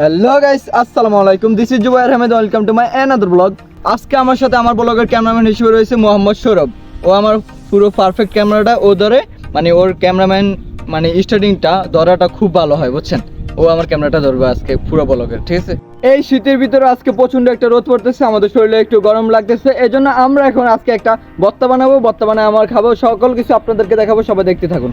Hello guys আসসালামু আলাইকুম this is Zubair Ahmed welcome to my another blog আজকে আমার সাথে আমার ব্লগের ক্যামেরাম্যান হিসেবে রয়েছে মোহাম্মদ সৌরভ। ও আমার পুরো পারফেক্ট ক্যামেরাটা ও ধরে মানে ওর ক্যামেরাম্যান মানে স্টার্টিংটা ধরাটা খুব ভালো হয়, বুঝছেন? ও আমার ক্যামেরাটা ধরবে আজকে পুরো ব্লগের ঠিক আছে? এই শীতের ভিতরে আজকে প্রচণ্ড একটা রোদ পড়তেছে, আমাদের শরীরে একটু গরম লাগতেছে এই জন্য আমরা এখন আজকে একটা বত্তা বানাবো, বত্তা বানায় আমার খাব, সকল কিছু আপনাদেরকে দেখাবো, সবাই দেখতে থাকুন।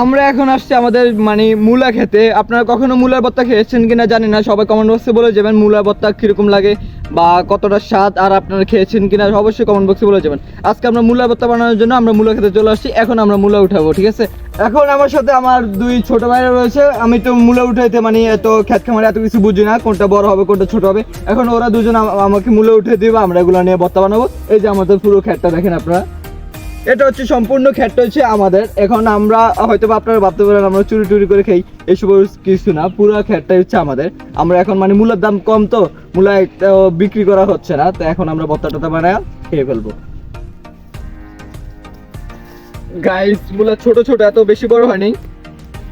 আমরা এখন আসছি আমাদের মানে মূলা খেতে। আপনারা কখনো মূলার ভর্তা খেয়েছেন কিনা জানি না, সবাই কমেন্ট বক্সে বলে যাবেন মূলার ভর্তা কীরকম লাগে বা কতটা স্বাদ আর আপনারা খেয়েছেন কিনা অবশ্যই কমেন্ট বক্সে বলে যাবেন। আজকে আমরা মূলা ভর্তা বানানোর জন্য আমরা মূলা খেতে চলে আসছি, এখন আমরা মূলা উঠাবো, ঠিক আছে? এখন আমার সাথে আমার দুই ছোট ভাইরা রয়েছে, আমি তো মূলা উঠাইতে মানে এত খ্যাত খামারে এত কিছু বুঝি না, কোনটা বড় হবে, কোনটা ছোট হবে। এখন ওরা দুজন আমাকে মূলা উঠে দিবে, আমরা এগুলো নিয়ে ভর্তা বানাবো। এই যে আমাদের পুরো খ্যাতটা দেখেন আপনারা। এটা হচ্ছে সম্পূর্ণ খ্যাটটা হচ্ছে আমাদের। এখন আমরা হয়তো আপনারা ভাবতে পারেন, আমরা চুরি টুরি করে খাই এসব কিছু না, পুরো খ্যাটটাই হচ্ছে আমাদের। আমরা এখন মানে মূলার দাম কম তো মূলা বিক্রি করা হচ্ছে না, তো এখন আমরা বত্তা টত্তা বানায় খেয়ে ফেলব। গাইস মূলা ছোট ছোট এত বেশি বড় হয়নি।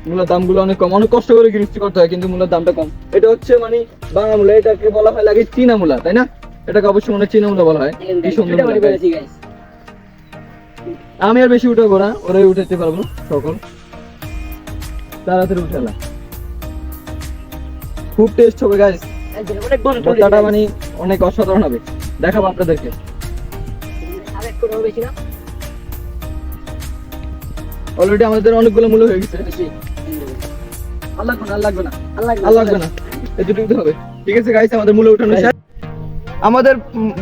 মূলার দামগুলো অনেক কম। অনেক কষ্ট করে গৃহস্থী করতে হয়, কিন্তু মূলার দামটা কম। এটা হচ্ছে মানে বাংলা মূলা, এটাকে বলা হয় লাগে চীনা মূলা, তাই না? এটাকে অবশ্যই মনে চীনা মূলা বলা হয়। কি সুন্দর। আমি আর বেশি উঠাবো না ওরাই উঠাতে পারব সকল। তাড়াতাড়ি উঠালাম খুব টেস্ট হবে গাইস ভর্তাটা মানে অনেক অসাধারণ হবে। দেখাবো আপনাদেরকে। অলরেডি আমাদের অনেকগুলো মূল্য হয়ে গেছে আর লাগবে না আর লাগবে না। এতটুকু হবে। ঠিক আছে গাইস আমাদের মূল্য উঠানো আমাদের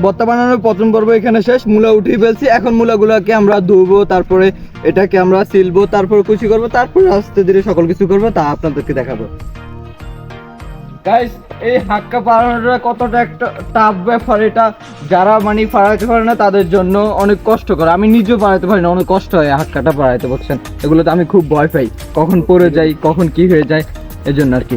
ভর্তা বানানোর প্রথম পর্ব এখানে শেষ। মূলা উঠিয়ে ফেলছি। এখন মূলাগুলোকে আমরা ধুবো, তারপরে এটাকে আমরা সিলবো, তারপর কুচি করব, তারপরে আস্তে ধীরে সকল কিছু করব, তা আপনাদেরকে দেখাবো। গাইস এই হাক্কা পাড়ানোটা কতটা একটা টাফ ব্যাপার। এটা যারা মানে পাড়াতে পারে না, তাদের জন্য অনেক কষ্টকর। আমি নিজেও পাড়াতে পারি না, অনেক কষ্ট হয় হাক্কাটা পাড়াইতে বলছেন এগুলোতে আমি খুব ভয় পাই। কখন পড়ে যাই, কখন কি হয়ে যায়, এজন্য আর কি।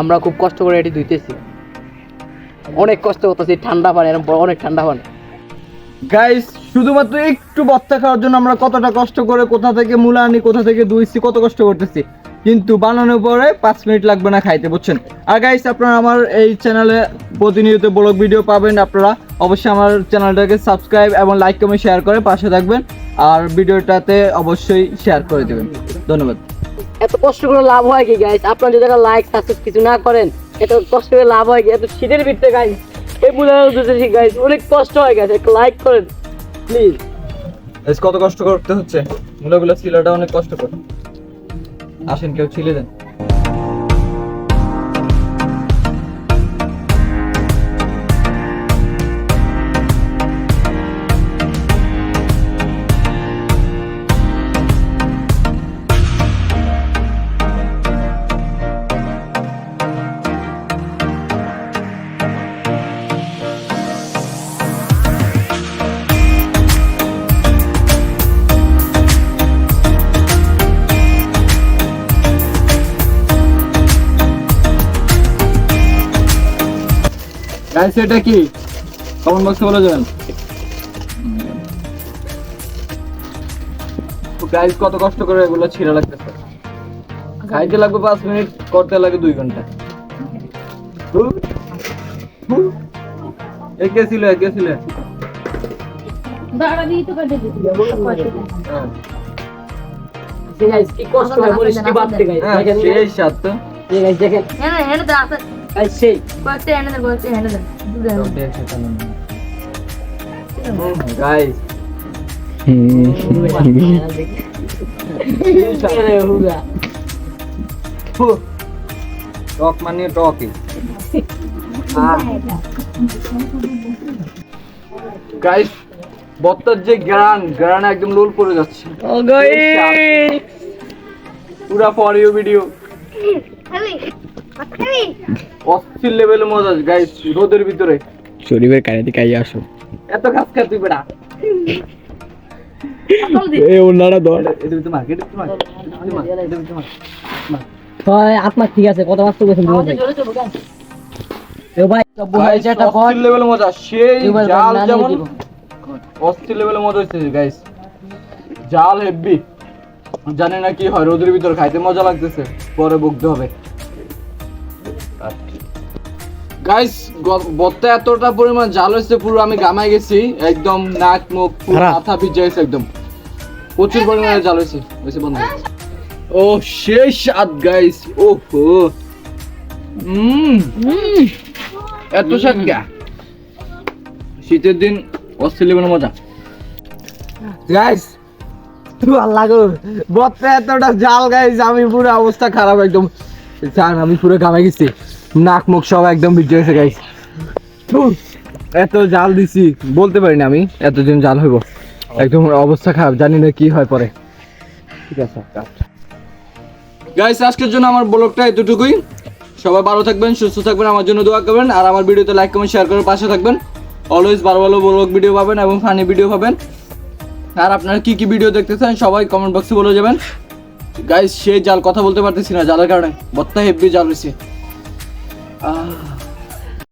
আমরা খুব কষ্ট করে এটি ধুইতেছি। অনেক কষ্ট করতেছি, ঠান্ডা পানি এরকম অনেক ঠান্ডা পানি। গাইস শুধুমাত্র একটু বত্তা খাওয়ার জন্য আমরা কতটা কষ্ট করে কোথা থেকে মূলা আনি, কোথা থেকে দুইছি কত কষ্ট করতেছি। কিন্তু বানানোর পরে পাঁচ মিনিট লাগবে না খাইতে, বুঝছেন? আর গাইস আপনারা আমার এই চ্যানেলে প্রতিনিয়ত ব্লগ ভিডিও পাবেন। আপনারা অবশ্যই আমার চ্যানেলটাকে সাবস্ক্রাইব এবং লাইক কমেন্ট শেয়ার করে পাশে থাকবেন। আর ভিডিওটাতে অবশ্যই শেয়ার করে দেবেন। ধন্যবাদ। এত কষ্ট করে লাভ হয় কি গাইস আপনারা যদি একটা লাইক সাবস্ক্রাইব কিছু না করেন, এত কষ্ট করে লাভ হয় কি? এত শীতের ভিতরে গাইস এই বুঝা দিতেছি গাইস অনেক কষ্ট হয় গাইস একটা লাইক করেন প্লিজ কত কষ্ট করতে হচ্ছে? মূলগুলো ছিলাটা অনেক কষ্ট করে। আসেন, কেউ ছিলে দেন। গাইস এটা কি? কমেন্ট বক্সে বলে যাবেন গাইস কত কষ্ট করে এগুলো ছিঁড়া লাগতেছে। খাইতে লাগবে পাঁচ মিনিট করতে লাগে দুই ঘণ্টা। হু, হু। এ কে ছিল এ কে ছিল? হ্যাঁ। গাইস কি কষ্ট হয় বলিস কি বাদতে গাইস হ্যাঁ, দেখেন সেই স্বাদ তো এই গাইস দেখেন গাইস সেই গাইস আরে হুগা টক মানে টকই গাইস বত্তার যে গ্রান গ্রান একদম লোল পড়ে যাচ্ছে ও গাইস পুরা ফর ইউ ভিডিও অস্থির লেভেলে মজা গাইস রোদের ভিতরে। শরীরের কানে দিকে আসো। এত কাজ তুই বেটা। এই ওনারা ধর। ভাই আপনার ঠিক আছে কত বাস্তব গেছেন ভাই এ ভাই হয়েছে একটা বল অস্থির লেভেলের মজা সেই জাল যেমন অস্থির লেভেলের মজা হচ্ছে গাইস জাল হেভি জানি না কি হয় রোদের ভিতর খাইতে মজা লাগতেছে পরে বুকতে হবে। গাইস বত্তা এতটা পরিমাণ জাল হয়েছে পুরো আমি গামাই গেছি একদম নাক মুখ পুরো মাথা ভিজে গেছে একদম। প্রচুর পরিমাণে জাল হয়েছে হয়েছে বন্ধু। ও শেষ স্বাদ গাইস ও হো এত স্বাদ কে? শীতের দিন অস্থির লেভেলের মজা। গাইস আল্লাহ গো বত্তা এতটা জাল গাইস আমি পুরো অবস্থা খারাপ একদম। জান আমি পুরো গামে গেছি। নাক মুখ সব একদম ভিজে গেছে গাইস এত জাল দিছি। বলতে পারি না আমি, এতদিন জাল হইব। একদম অবস্থা খারাপ, জানি না কি হয় পরে। ঠিক আছে গাইস আজকের জন্য আমার ব্লগটা এতটুকুই। সবাই ভালো থাকবেন, সুস্থ থাকবেন, আমার জন্য দোয়া করবেন। আর আমার ভিডিওতে লাইক কমেন্ট শেয়ার করে পাশে থাকবেন। অলওয়েজ ভালো ভালো ব্লগ ভিডিও পাবেন এবং ফানি ভিডিও পাবেন। আর আপনারা কি কি ভিডিও দেখতে চান সবাই কমেন্ট বক্সে বলে যাবেন। গাইস সেই জাল কথা বলতে পারতেছি না, জালের কারণে। বত্তা হেভি জাল হয়েছে Ah.